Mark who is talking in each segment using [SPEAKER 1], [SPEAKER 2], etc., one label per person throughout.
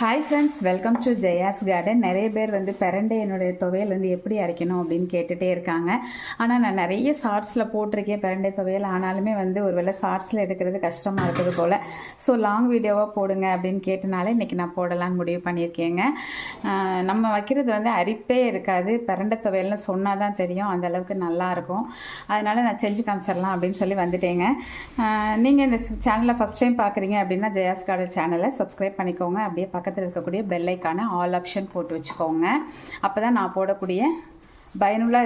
[SPEAKER 1] Hi friends welcome to Jaya's garden நிறைய பேர் வந்து பிரண்டை என்னுடைய துவையல் வந்து எப்படி அரைக்கணும் அப்படின்னு கேட்டுகிட்டே இருக்காங்க. ஆனால் நான் நிறைய ஷார்ட்ஸில் போட்டிருக்கேன் பிறண்டை துவையல். ஆனாலுமே வந்து ஒரு வேளை ஷார்ட்ஸில் எடுக்கிறது கஷ்டமாக இருக்கிறது போல். ஸோ லாங் வீடியோவாக போடுங்க அப்படின்னு கேட்டனால இன்றைக்கி நான் போடலான்னு முடிவு பண்ணியிருக்கேங்க. நம்ம வைக்கிறது வந்து அரிப்பே இருக்காது. பிரண்டை துவையல்னு சொன்னால் தான் தெரியும். அந்த அளவுக்கு நல்லாயிருக்கும் அதனால் நான் செஞ்சு காமிச்சிடலாம் அப்படின்னு சொல்லி வந்துட்டேங்க. நீங்கள் இந்த சேனலை ஃபஸ்ட் டைம் பார்க்குறீங்க அப்படின்னா ஜெயாஸ் கார்டன் சேனலை சப்ஸ்கிரைப் பண்ணிக்கோங்க. அப்படியே பக்கத்தில் இருக்கக்கூடிய பெல்லைக்கான ஆல் ஆப்ஷன் போட்டு வச்சுக்கோங்க. அப்போ தான் நான் போடக்கூடிய பயனுள்ள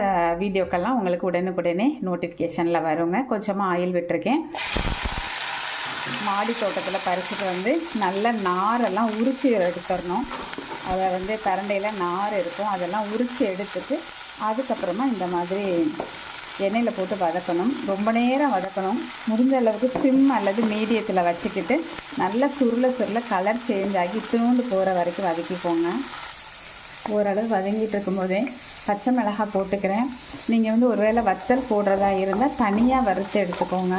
[SPEAKER 1] வீடியோக்கெல்லாம் உங்களுக்கு உடனுக்குடனே நோட்டிஃபிகேஷனில் வருங்க. கொஞ்சமாக ஆயில் விட்டுருக்கேன். மாடி தோட்டத்தில் பறிச்சுட்டு வந்து நல்ல நாரெல்லாம் உரித்து எடுத்துடணும் அதை வந்து பரண்டையில் நார் இருக்கும். அதெல்லாம் உரித்து எடுத்துட்டு அதுக்கப்புறமா இந்த மாதிரி எண்ணெயில் போட்டு வதக்கணும். ரொம்ப நேரம் வதக்கணும். முடிஞ்ச அளவுக்கு சிம் அல்லது மீடியத்தில் வச்சுக்கிட்டு நல்லா சுருள சுருள கலர் சேஞ்ச் ஆகி இத்தினோண்டு போகிற வரைக்கும் வதக்கிக்கோங்க. ஓரளவு வதங்கிட்டு இருக்கும்போதே பச்சை மிளகாய் போட்டுக்கிறேன். நீங்கள் வந்து ஒருவேளை வத்தல் போடுறதா இருந்தால் தனியாக வறுத்து எடுத்துக்கோங்க.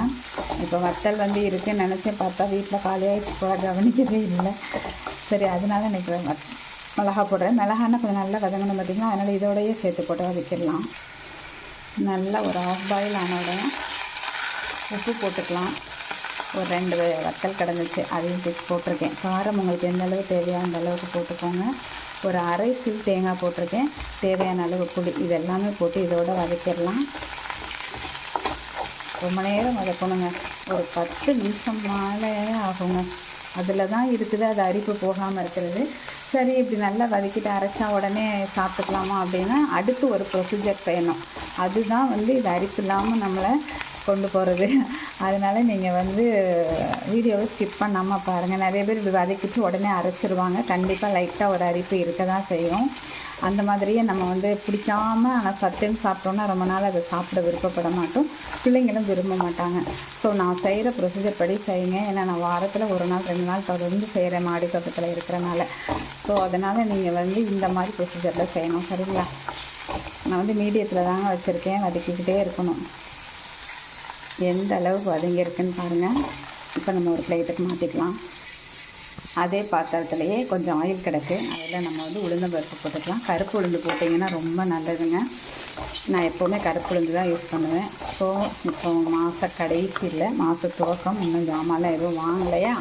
[SPEAKER 1] இப்போ வத்தல் வந்து இருக்குன்னு நினச்சேன் பார்த்தா வீட்டில் காலியாகிடுச்சு போட கவனிக்கவே இல்லை. சரி அதனால இன்னைக்கு வத் மிளகா போடுறேன். மிளகானா கொஞ்சம் நல்லா வதங்கணும் பார்த்திங்கன்னா அதனால் இதோடையே சேர்த்து போட்டு வதக்கிடலாம். நல்லா ஒரு ஆஃப் பாயில் ஆன உடனே உப்பு போட்டுக்கலாம். ஒரு ரெண்டு வத்தல் கிடந்துச்சு. அதையும் சேர்த்து போட்டிருக்கேன். காரம் உங்களுக்கு எந்த அளவு தேவையோ அந்த அளவுக்கு போட்டுக்கோங்க. ஒரு அரை சில் தேங்காய் போட்டிருக்கேன். தேவையான அளவு புளி. இது எல்லாமே போட்டு இதோட வதக்கிடலாம். ரொம்ப நேரம் வதக்கணுங்க. ஒரு பத்து நிமிஷம் மேலே ஆகுங்க. அதில் தான் இருக்குது. அது அரிப்பு போகாமல் இருக்கிறது. சரி இப்படி நல்லா வதக்கிட்டு அரைச்சா உடனே சாப்பிட்டுக்கலாமா அப்படின்னா அடுத்து ஒரு ப்ரொசீஜர் செய்யணும். அதுதான் வந்து இது அரிப்பு இல்லாமல் நம்மளை கொண்டு போகிறது அதனால் நீங்கள் வந்து வீடியோவை ஸ்கிப் பண்ணாமல் பாருங்கள் நிறைய பேர் இது வதக்கிட்டு உடனே அரைச்சிருவாங்க. கண்டிப்பாக லைட்டாக ஒரு அரிப்பு இருக்க தான் செய்யும். அந்த மாதிரியே நம்ம வந்து பிடிக்காம ஆனால் சத்துன்னு சாப்பிட்டோன்னா ரொம்ப நாள் அதை சாப்பிட விருப்பப்பட மாட்டோம். பிள்ளைங்களும் விரும்ப மாட்டாங்க. ஸோ நான் செய்கிற ப்ரொசீஜர் படி செய்யுங்க. ஏன்னா நான் வாரத்தில் ஒரு நாள் ரெண்டு நாள் தொடர்ந்து செய்கிறேன் மாடி தோட்டத்தில் இருக்கிறனால. ஸோ அதனால் நீங்கள் வந்து இந்த மாதிரி ப்ரொசீஜரில் செய்யணும். சரிங்களா? நான் வந்து மீடியத்தில் தாங்க வச்சுருக்கேன் வதக்கிக்கிட்டே இருக்கணும். எந்த அளவுக்கு வதங்கியிருக்குன்னு பாருங்கள் இப்போ நம்ம ஒரு பிளேட்டுக்கு மாற்றிக்கலாம் அதே பாத்திரத்துலையே கொஞ்சம் ஆயில் கிடக்கு. அதில் நம்ம வந்து உளுந்த பருப்பு போட்டுக்கலாம். கருப்பு உளுந்து போட்டிங்கன்னா ரொம்ப நல்லதுங்க. நான் எப்போவுமே கருப்பு உளுந்து தான் யூஸ் பண்ணுவேன். ஸோ இப்போ மாத கடைசி இல்லை மாத துவக்கம் இன்னும் ஜாமான்லாம் எதுவும் வாங்கலையா?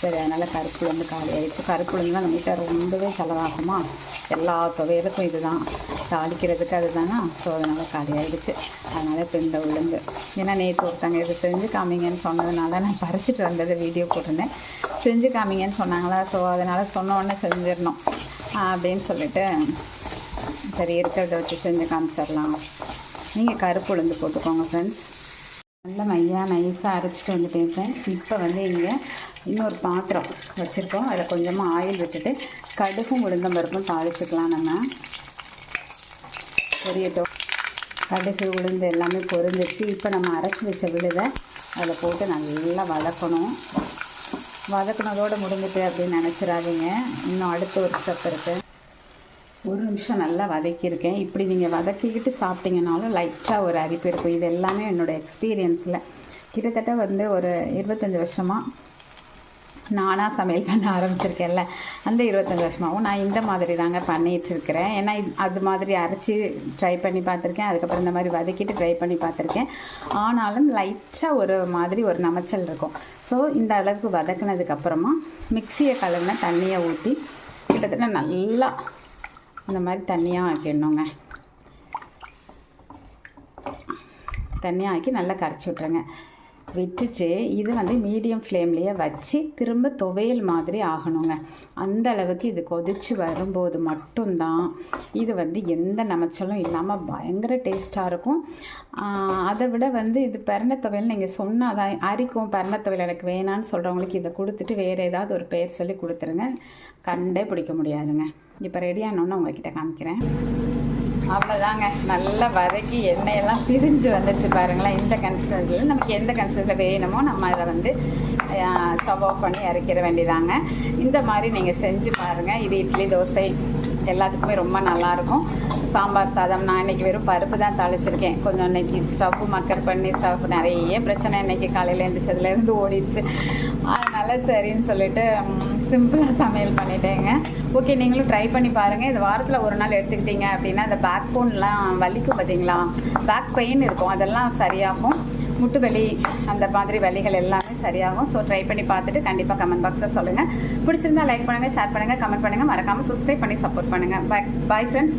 [SPEAKER 1] சரி அதனால் கருப்பு உளுந்து காலி கருப்பு உளுந்துலாம் நம்ம வீட்டில் ரொம்பவே செலவாகுமா எல்லா துவையலுக்கும் இதுதான். தாளிக்கிறதுக்கு அதுதானா? ஸோ அதனால் காலி அதனால் இப்போ இந்த உளுந்து. ஏன்னா நேற்று ஒருத்தங்க இது செஞ்சு காமிங்கன்னு சொன்னதுனால நான் பறிச்சிட்டு வந்தது வீடியோ போட்டிருந்தேன். செஞ்சு காமிங்கன்னு சொன்னாங்களா? ஸோ அதனால் சொன்ன உடனே செஞ்சிடணும். அப்படின்னு சொல்லிட்டு சரி இருக்கிறத வச்சு செஞ்சு காமிச்சிடலாம். நீங்கள் கருப்பு உளுந்து போட்டுக்கோங்க ஃப்ரெண்ட்ஸ் நல்ல மையாக நைஸாக அரைச்சிட்டு வந்துட்டேன் ஃப்ரெண்ட்ஸ் இப்போ வந்து இங்கே இன்னொரு பாத்திரம் வச்சுருக்கோம். அதில் கொஞ்சமாக ஆயில் விட்டுட்டு கடுகும் உளுந்தம் பருப்பும் தாளிச்சுக்கலாம் நம்ம. பொரியட்டும். கடுகு உளுந்து எல்லாமே பொரிஞ்சிச்சு இப்போ நம்ம அரைச்சி வச்ச விழுதை அதில் போட்டு நல்லா வதக்கணும். வதக்குனதோடு முடிஞ்சிட்டு அப்படின்னு நினச்சிடாதீங்க. இன்னும் அடுத்த ஒரு ஸ்டெப் இருக்குது ஒரு நிமிஷம் நல்லா வதக்கியிருக்கேன். இப்படி நீங்கள் வதக்கிக்கிட்டு சாப்பிட்டீங்கனாலும் லைட்டாக ஒரு அரிப்பு இருக்கும். இது எல்லாமே என்னோடய எக்ஸ்பீரியன்ஸில் கிட்டத்தட்ட வந்து ஒரு இருபத்தஞ்சி வருஷமாக நானாக சமையல் பண்ண ஆரம்பிச்சிருக்கேன்ல. அந்த இருபத்தஞ்சி வருஷமாகவும் நான் இந்த மாதிரி தாங்க பண்ணிகிட்ருக்கிறேன் ஏன்னா அது மாதிரி அரைச்சி ட்ரை பண்ணி பார்த்துருக்கேன். அதுக்கப்புறம் இந்த மாதிரி வதக்கிட்டு ட்ரை பண்ணி பார்த்துருக்கேன். ஆனாலும் லைட்டாக ஒரு மாதிரி ஒரு நமைச்சல் இருக்கும். ஸோ இந்த அளவுக்கு வதக்குனதுக்கப்புறமா மிக்சியை கலந்த தண்ணியை ஊற்றி கிட்டத்தட்ட நல்லா இந்த மாதிரி தண்ணியாக ஆக்கிடணுங்க. தண்ணியாக ஆக்கி நல்லா கரைச்சி விட்ருங்க விட்டுட்டு இது வந்து மீடியம் ஃப்ளேம்லேயே வச்சு திரும்ப துவையல் மாதிரி ஆகணுங்க. அந்த அளவுக்கு இது கொதிச்சு வரும்போது மட்டும்தான் இது வந்து எந்த நமைச்சலும் இல்லாமல் பயங்கர டேஸ்ட்டாக இருக்கும். அதை விட வந்து இது பெரண துவையல் நீங்கள் சொன்னால் தான் அரிக்கும் பெரண துவையல் எனக்கு வேணான்னு சொல்கிறவங்களுக்கு இதை கொடுத்துட்டு வேறு ஏதாவது ஒரு பேர் சொல்லி கொடுத்துருங்க. கண்டே பிடிக்க முடியாதுங்க. இப்போ ரெடியானோன்னு உங்ககிட்ட காமிக்கிறேன். அவ்வளோதாங்க நல்லா வதக்கி எண்ணெயெல்லாம் பிரிஞ்சு வந்துச்சு பாருங்களேன். இந்த கன்சிஸ்டன்சியில் நமக்கு எந்த கன்சிஸ்டன்சில் வேணுமோ நம்ம அதை வந்து ஸ்டவ் ஆஃப் பண்ணி இறக்கிற வேண்டியதாங்க. இந்த மாதிரி நீங்கள் செஞ்சு பாருங்கள் இது இட்லி தோசை எல்லாத்துக்குமே ரொம்ப நல்லாயிருக்கும். சாம்பார் சாதம் நான் இன்றைக்கி வெறும் பருப்பு தான் தாளிச்சிருக்கேன். கொஞ்சம் இன்றைக்கி ஸ்டவ் மக்கர் பண்ணி ஸ்டவ் நிறைய பிரச்சனை இன்றைக்கி காலையில் எழுந்திரிச்சதுலேருந்து ஓடிடுச்சு. அதனால் சரின்னு சொல்லிட்டு சிம்பிளாக சமையல் பண்ணிட்டேங்க. ஓகே நீங்களும் ட்ரை பண்ணி பாருங்கள் இது வாரத்தில் ஒரு நாள் எடுத்துக்கிட்டீங்க அப்படின்னா இந்த பேக் போன்லாம் வலிக்கும் பார்த்தீங்களா பேக் பெயின் இருக்கும். அதெல்லாம் சரியாகும். முட்டு வலி அந்த மாதிரி வலிகள் எல்லாமே சரியாகும். ஸோ ட்ரை பண்ணி பார்த்துட்டு கண்டிப்பாக கமெண்ட் பாக்ஸில் சொல்லுங்கள் பிடிச்சிருந்தா லைக் பண்ணுங்கள் ஷேர் பண்ணுங்கள் கமெண்ட் பண்ணுங்கள் மறக்காமல் சப்ஸ்கிரைப் பண்ணி சப்போர்ட் பண்ணுங்கள் பை பை ஃப்ரெண்ட்ஸ்